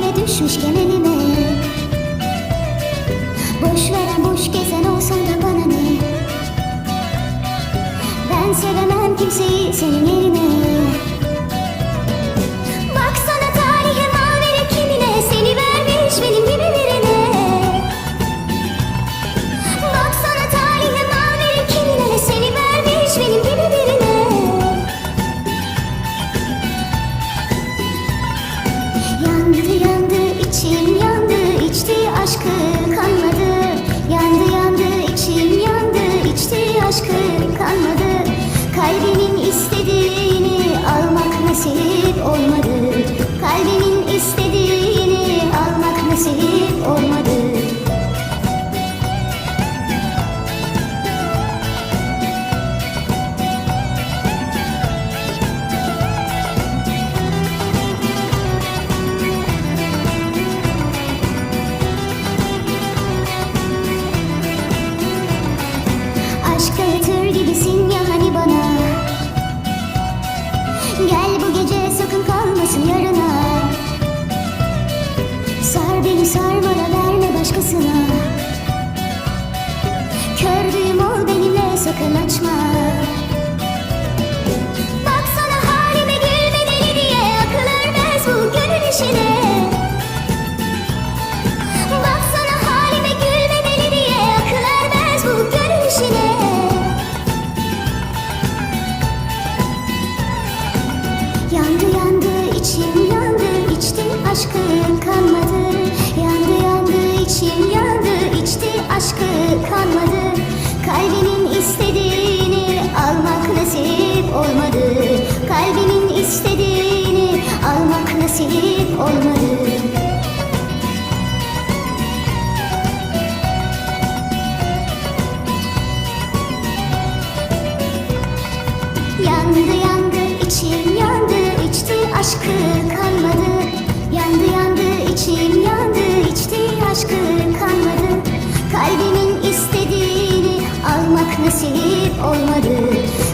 halime düşmüşken elime Boş veren boş gezen olsan da bana ne? Ben sevemem kimseyi senin yerine Kalbinin istediğini almak nasip olmadı Beni sar bana verme başkasına. Kördüğüm ol benimle sakın açma. Baksana halime gülme deli diye Akıl ermez bu gönül işine. Baksana halime gülme deli diye Akıl ermez bu gönül işine. Yandı yandı içim yandı içti aşkı aşkı kanmadı. Kalbinin istediğini almak nasip olmadı. Kalbinin istediğini almak nasip olmadı. Yandı yandı içim yandı içti aşkı kanmadı kalmak nasip olmadı.